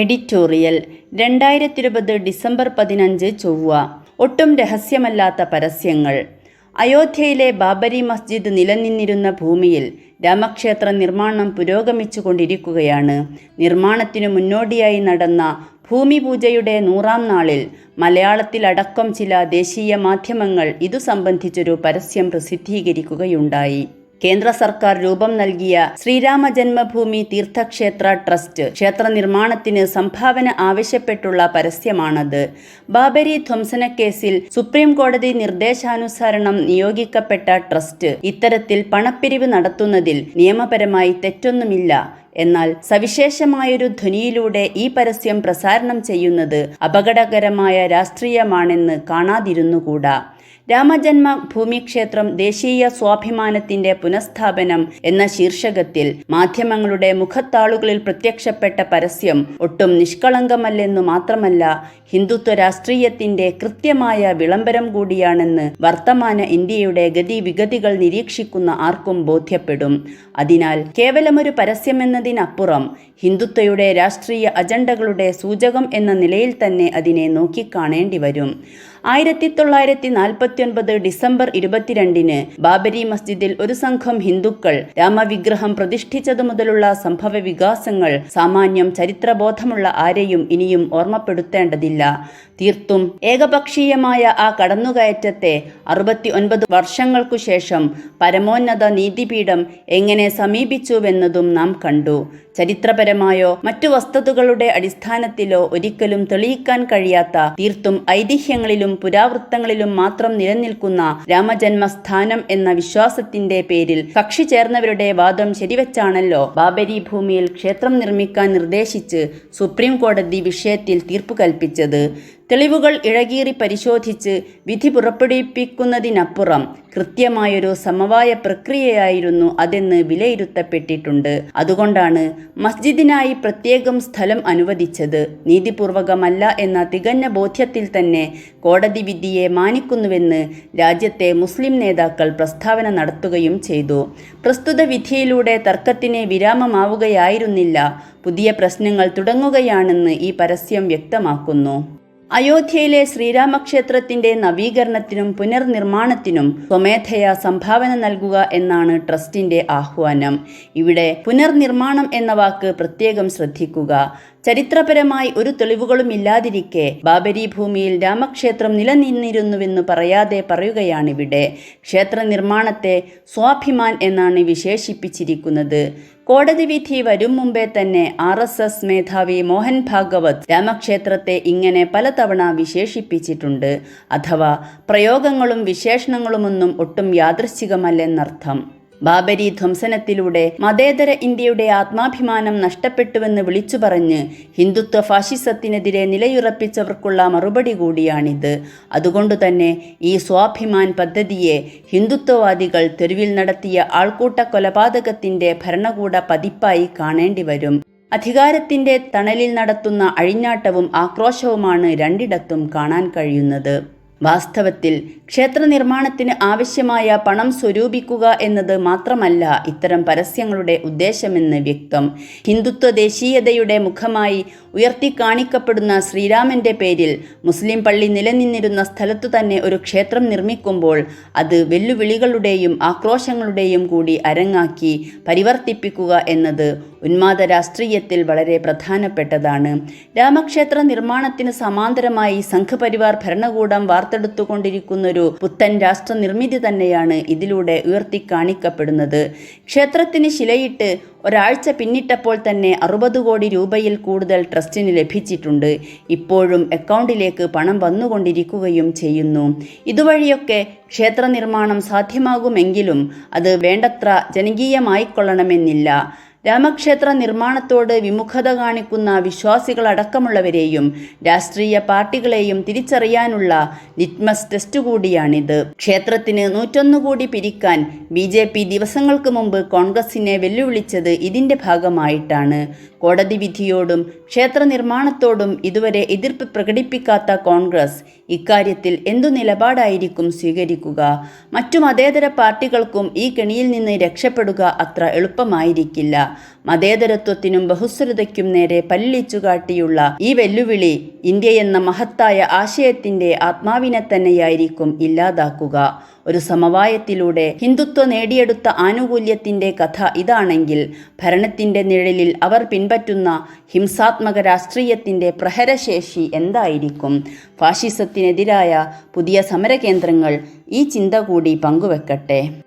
Editorial രണ്ടായിരത്തി ഇരുപത് December പതിനഞ്ച് ചൊവ്വ. ഒട്ടും രഹസ്യമല്ലാത്ത പരസ്യങ്ങൾ. അയോധ്യയിലെ ബാബരി മസ്ജിദ് നിലനിന്നിരുന്ന ഭൂമിയിൽ രാമക്ഷേത്ര നിർമ്മാണം പുരോഗമിച്ചുകൊണ്ടിരിക്കുകയാണ്. നിർമ്മാണത്തിനു മുന്നോടിയായി നടന്ന ഭൂമി പൂജയുടെ നൂറാം നാളിൽ മലയാളത്തിലടക്കം ചില ദേശീയ മാധ്യമങ്ങൾ ഇതു സംബന്ധിച്ചൊരു പരസ്യം പ്രസിദ്ധീകരിക്കുകയുണ്ടായി. കേന്ദ്ര സർക്കാർ രൂപം നൽകിയ ശ്രീരാമ ജന്മഭൂമി തീർത്ഥക്ഷേത്ര ട്രസ്റ്റ് ക്ഷേത്ര നിർമ്മാണത്തിന് സംഭാവന ആവശ്യപ്പെട്ടുള്ള പരസ്യമാണത്. ബാബരി ധ്വംസനക്കേസിൽ സുപ്രീം കോടതി നിർദ്ദേശാനുസരണം നിയോഗിക്കപ്പെട്ട ട്രസ്റ്റ് ഇത്തരത്തിൽ പണപ്പിരിവ് നടത്തുന്നതിൽ നിയമപരമായി തെറ്റൊന്നുമില്ല. എന്നാൽ സവിശേഷമായൊരു ധ്വനിയിലൂടെ ഈ പരസ്യം പ്രസാരണം ചെയ്യുന്നത് അപകടകരമായ രാഷ്ട്രീയമാണെന്ന് കാണാതിരുന്നുകൂടാ. രാമജന്മ ഭൂമിക്ഷേത്രം ദേശീയ സ്വാഭിമാനത്തിന്റെ പുനഃസ്ഥാപനം എന്ന ശീർഷകത്തിൽ മാധ്യമങ്ങളുടെ മുഖത്താളുകളിൽ പ്രത്യക്ഷപ്പെട്ട പരസ്യം ഒട്ടും നിഷ്കളങ്കമല്ലെന്നു മാത്രമല്ല ഹിന്ദുത്വ രാഷ്ട്രീയത്തിന്റെ കൃത്യമായ വിളംബരം കൂടിയാണെന്ന് വർത്തമാന ഇന്ത്യയുടെ ഗതിവിഗതികൾ നിരീക്ഷിക്കുന്ന ആർക്കും ബോധ്യപ്പെടും. അതിനാൽ കേവലമൊരു പരസ്യമെന്നതിനപ്പുറം ഹിന്ദുത്വയുടെ രാഷ്ട്രീയ അജണ്ടകളുടെ സൂചകം എന്ന നിലയിൽ തന്നെ അതിനെ നോക്കിക്കാണേണ്ടി വരും ആയിരത്തി തൊള്ളായിരത്തി നാൽപ്പത്തി ഒൻപത് ഡിസംബർ ഇരുപത്തിരണ്ടിന് ബാബരി മസ്ജിദിൽ ഒരു സംഘം ഹിന്ദുക്കൾ രാമവിഗ്രഹം പ്രതിഷ്ഠിച്ചതു മുതലുള്ള സംഭവ വികാസങ്ങൾ സാമാന്യം ചരിത്രബോധമുള്ള ആരെയും ഇനിയും ഓർമ്മപ്പെടുത്തേണ്ടതില്ല. തീർത്തും ഏകപക്ഷീയമായ ആ കടന്നുകയറ്റത്തെ അറുപത്തി ഒൻപത് വർഷങ്ങൾക്കു ശേഷം പരമോന്നത നീതിപീഠം എങ്ങനെ സമീപിച്ചുവെന്നതും നാം കണ്ടു. ചരിത്രപരമായോ മറ്റു വസ്തുതകളുടെ അടിസ്ഥാനത്തിലോ ഒരിക്കലും തെളിയിക്കാൻ കഴിയാത്ത തീർത്തും ഐതിഹ്യങ്ങളിലും പുരാവൃത്തങ്ങളിലും മാത്രം നിലനിൽക്കുന്ന രാമജന്മസ്ഥാനം എന്ന വിശ്വാസത്തിന്റെ പേരിൽ കക്ഷി ചേർന്നവരുടെ വാദം ശരിവെച്ചാണല്ലോ. ബാബരി ഭൂമിയിൽ ക്ഷേത്രം നിർമ്മിക്കാൻ നിർദ്ദേശിച്ച് സുപ്രീം കോടതി വിഷയത്തിൽ തീർപ്പു കൽപ്പിച്ചത്. തെളിവുകൾ ഇഴകീറി പരിശോധിച്ച് വിധി പുറപ്പെടുവിപ്പിക്കുന്നതിനപ്പുറം കൃത്യമായൊരു സമവായ പ്രക്രിയയായിരുന്നു അതെന്ന് വിലയിരുത്തപ്പെട്ടിട്ടുണ്ട്. അതുകൊണ്ടാണ് മസ്ജിദിനായി പ്രത്യേകം സ്ഥലം അനുവദിച്ചത്. നീതിപൂർവകമല്ല എന്ന തികഞ്ഞ ബോധ്യത്തിൽ തന്നെ കോടതി വിധിയെ മാനിക്കുന്നുവെന്ന് രാജ്യത്തെ മുസ്ലിം നേതാക്കൾ പ്രസ്താവന നടത്തുകയും ചെയ്തു. പ്രസ്തുത വിധിയിലൂടെ തർക്കത്തിന് വിരാമമാവുകയായിരുന്നില്ല. പുതിയ പ്രശ്നങ്ങൾ തുടങ്ങുകയാണെന്ന് ഈ പരസ്യം വ്യക്തമാക്കുന്നു. അയോധ്യയിലെ ശ്രീരാമക്ഷേത്രത്തിന്റെ നവീകരണത്തിനും പുനർനിർമ്മാണത്തിനും സ്വമേധയാ സംഭാവന നൽകുക എന്നാണ് ട്രസ്റ്റിന്റെ ആഹ്വാനം. ഇവിടെ പുനർനിർമ്മാണം എന്ന വാക്ക് പ്രത്യേകം ശ്രദ്ധിക്കുക. ചരിത്രപരമായി ഒരു തെളിവുകളും ഇല്ലാതിരിക്കെ ബാബരി ഭൂമിയിൽ രാമക്ഷേത്രം നിലനിന്നിരുന്നുവെന്ന് പറയാതെ പറയുകയാണിവിടെ. ക്ഷേത്ര നിർമ്മാണത്തെ സ്വാഭിമാൻ എന്നാണ് വിശേഷിപ്പിച്ചിരിക്കുന്നത്. കോടതി വിധി വരും മുമ്പേ തന്നെ ആർ എസ് എസ് മേധാവി മോഹൻ ഭാഗവത് രാമക്ഷേത്രത്തെ ഇങ്ങനെ പലതവണ വിശേഷിപ്പിച്ചിട്ടുണ്ട്. അഥവാ പ്രയോഗങ്ങളും വിശേഷണങ്ങളുമൊന്നും ഒട്ടും യാദൃശ്ചികമല്ലെന്നർത്ഥം. ബാബരി ധ്വംസനത്തിലൂടെ മതേതര ഇന്ത്യയുടെ ആത്മാഭിമാനം നഷ്ടപ്പെട്ടുവെന്ന് വിളിച്ചു പറഞ്ഞ് ഹിന്ദുത്വ ഫാഷിസത്തിനെതിരെ നിലയുറപ്പിച്ചവർക്കുള്ള മറുപടി കൂടിയാണിത്. അതുകൊണ്ടുതന്നെ ഈ സ്വാഭിമാൻ പദ്ധതിയെ ഹിന്ദുത്വവാദികൾ തെരുവിൽ നടത്തിയ ആൾക്കൂട്ട കൊലപാതകത്തിന്റെ ഭരണകൂട പതിപ്പായി കാണേണ്ടി വരും. അധികാരത്തിന്റെ തണലിൽ നടത്തുന്ന അഴിഞ്ഞാട്ടവും ആക്രോശവുമാണ് രണ്ടിടത്തും കാണാൻ കഴിയുന്നത്. വാസ്തവത്തിൽ ക്ഷേത്ര നിർമ്മാണത്തിന് ആവശ്യമായ പണം സ്വരൂപിക്കുക എന്നത് മാത്രമല്ല ഇത്തരം പരസ്യങ്ങളുടെ ഉദ്ദേശമെന്ന് വ്യക്തം. ഹിന്ദുത്വ ദേശീയതയുടെ മുഖമായി ഉയർത്തിക്കാണിക്കപ്പെടുന്ന ശ്രീരാമന്റെ പേരിൽ മുസ്ലിം പള്ളി നിലനിന്നിരുന്ന സ്ഥലത്തു തന്നെ ഒരു ക്ഷേത്രം നിർമ്മിക്കുമ്പോൾ അത് വെല്ലുവിളികളുടെയും ആക്രോശങ്ങളുടെയും കൂടി അരങ്ങാക്കി പരിവർത്തിപ്പിക്കുക എന്നത് ഉന്മാദ രാഷ്ട്രീയത്തിൽ വളരെ പ്രധാനപ്പെട്ടതാണ്. രാമക്ഷേത്ര നിർമ്മാണത്തിന് സമാന്തരമായി സംഘപരിവാർ ഭരണകൂടം വാർത്തെടുത്തുകൊണ്ടിരിക്കുന്നൊരു പുത്തൻ രാഷ്ട്ര നിർമ്മിതി തന്നെയാണ് ഇതിലൂടെ ഉയർത്തിക്കാണിക്കപ്പെടുന്നത്. ക്ഷേത്രത്തിന് ശിലയിട്ട് ഒരാഴ്ച പിന്നിട്ടപ്പോൾ തന്നെ അറുപത് കോടി രൂപയിൽ കൂടുതൽ ട്രസ്റ്റിന് ലഭിച്ചിട്ടുണ്ട്. ഇപ്പോഴും അക്കൗണ്ടിലേക്ക് പണം വന്നുകൊണ്ടിരിക്കുകയും ചെയ്യുന്നു. ഇതുവഴിയൊക്കെ ക്ഷേത്ര നിർമ്മാണം സാധ്യമാകുമെങ്കിലും അത് വേണ്ടത്ര ജനകീയമായിക്കൊള്ളണമെന്നില്ല. രാമക്ഷേത്ര നിർമ്മാണത്തോട് വിമുഖത കാണിക്കുന്ന വിശ്വാസികളടക്കമുള്ളവരെയും രാഷ്ട്രീയ പാർട്ടികളെയും തിരിച്ചറിയാനുള്ള ലിറ്റ്മസ് ടെസ്റ്റ് കൂടിയാണിത്. ക്ഷേത്രത്തിന് നൂറ്റൊന്ന് കൂടി പിരിക്കാൻ ബി ജെ പി ദിവസങ്ങൾക്ക് മുമ്പ് കോൺഗ്രസിനെ വെല്ലുവിളിച്ചത് ഇതിന്റെ ഭാഗമായിട്ടാണ്. കോടതി വിധിയോടും ക്ഷേത്ര നിർമ്മാണത്തോടും ഇതുവരെ എതിർപ്പ് പ്രകടിപ്പിക്കാത്ത കോൺഗ്രസ് ഇക്കാര്യത്തിൽ എന്തു നിലപാടായിരിക്കും സ്വീകരിക്കുക? മറ്റു മതേതര പാർട്ടികൾക്കും ഈ കെണിയിൽ നിന്ന് രക്ഷപ്പെടുക അത്ര എളുപ്പമായിരിക്കില്ല. മതേതരത്വത്തിനും ബഹുസ്വരതയ്ക്കും നേരെ പല്ലിച്ചുകാട്ടിയുള്ള ഈ വെല്ലുവിളി ഇന്ത്യയെന്ന മഹത്തായ ആശയത്തിന്റെ ആത്മാവിനെ തന്നെയായിരിക്കും ഇല്ലാതാക്കുക. ഒരു സമവായത്തിലൂടെ ഹിന്ദുത്വ നേടിയെടുത്ത ആനുകൂല്യത്തിന്റെ കഥ ഇതാണെങ്കിൽ ഭരണത്തിന്റെ നിഴലിൽ അവർ പിൻപറ്റുന്ന ഹിംസാത്മക രാഷ്ട്രീയത്തിന്റെ പ്രഹരശേഷി എന്തായിരിക്കും? ഫാഷിസത്തിനെതിരായ പുതിയ സമരകേന്ദ്രങ്ങൾ ഈ ചിന്ത കൂടി പങ്കുവെക്കട്ടെ.